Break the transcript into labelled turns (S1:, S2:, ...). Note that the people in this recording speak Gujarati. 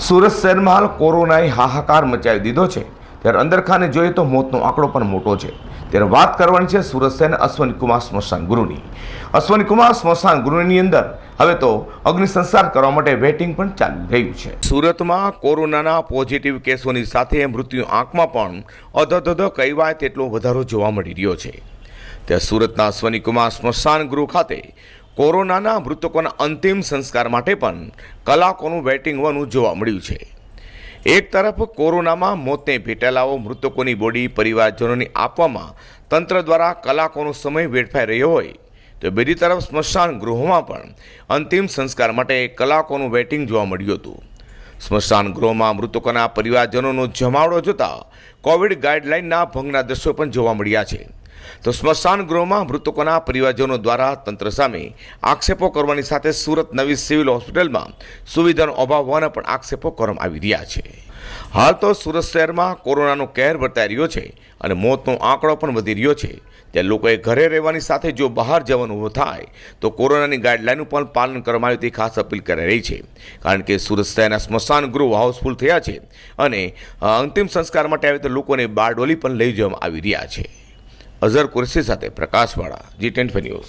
S1: સુરત શહેરમાં હાલ કોરોનાએ હાહાકાર મચાવી દીધો છે. ત્યારે અંદરખાને જોઈએ તો મોતનો આંકડો પણ મોટો છે. ત્યારે વાત કરવાની છે સુરત શહેરના અશ્વની કુમાર સ્મશાન ગુરુની અશ્વની કુમાર સ્મશાન ગૃહની અંદર હવે તો અગ્નિ સંસ્કાર કરવા માટે વેટિંગ પણ ચાલી રહ્યું છે. સુરતમાં કોરોનાના પોઝિટિવ કેસોની સાથે મૃત્યુ આંકમાં પણ અધધધ કહેવાય તેટલો વધારો જોવા મળી રહ્યો છે. ત્યાં સુરતના અશ્વની કુમાર સ્મશાન ગૃહ ખાતે કોરોનાના મૃતકોના અંતિમ સંસ્કાર માટે પણ કલાકોનું વેટિંગ હોવાનું જોવા મળ્યું છે. એક તરફ કોરોનામાં મોતને ભેટેલાઓ મૃતકોની બોડી પરિવારજનોને આપવામાં તંત્ર દ્વારા કલાકોનો સમય વેડફાઈ રહ્યો હોય, તો બીજી તરફ સ્મશાન ગૃહોમાં પણ અંતિમ સંસ્કાર માટે કલાકોનું વેટિંગ જોવા મળ્યું હતું. સ્મશાન ગૃહમાં મૃતકોના પરિવારજનોનો જમાવડો જોતા કોવિડ ગાઈડલાઇનના ભંગના દ્રશ્યો પણ જોવા મળ્યા છે. તો સ્મશાન ગૃહમાં મૃતકોના પરિવારજનો દ્વારા તંત્ર સામે આક્ષેપો કરવાની સાથે સુરત નવી સિવિલ હોસ્પિટલમાં સુવિધાનો અભાવ હોવાના પણ આક્ષેપો કરવામાં આવી રહ્યા છે. હાલ તો સુરત શહેરમાં કોરોનાનો કહેર વર્તાઈ રહ્યો છે અને મોતનો આંકડો પણ વધી રહ્યો છે. ત્યાં લોકોએ ઘરે રહેવાની સાથે જો બહાર જવાનું થાય, તો કોરોનાની ગાઈડલાઈનનું પણ પાલન કરવામાં આવે તે ખાસ અપીલ કરાઈ રહી છે. કારણ કે સુરત શહેરના સ્મશાન ગૃહ હાઉસફુલ થયા છે અને અંતિમ સંસ્કાર માટે આવે તો લોકોને બારડોલી પણ લઈ જવામાં આવી રહ્યા છે. અઝર કુરશી સાથે પ્રકાશવાળા જી ટેન્ટ ન્યૂઝ.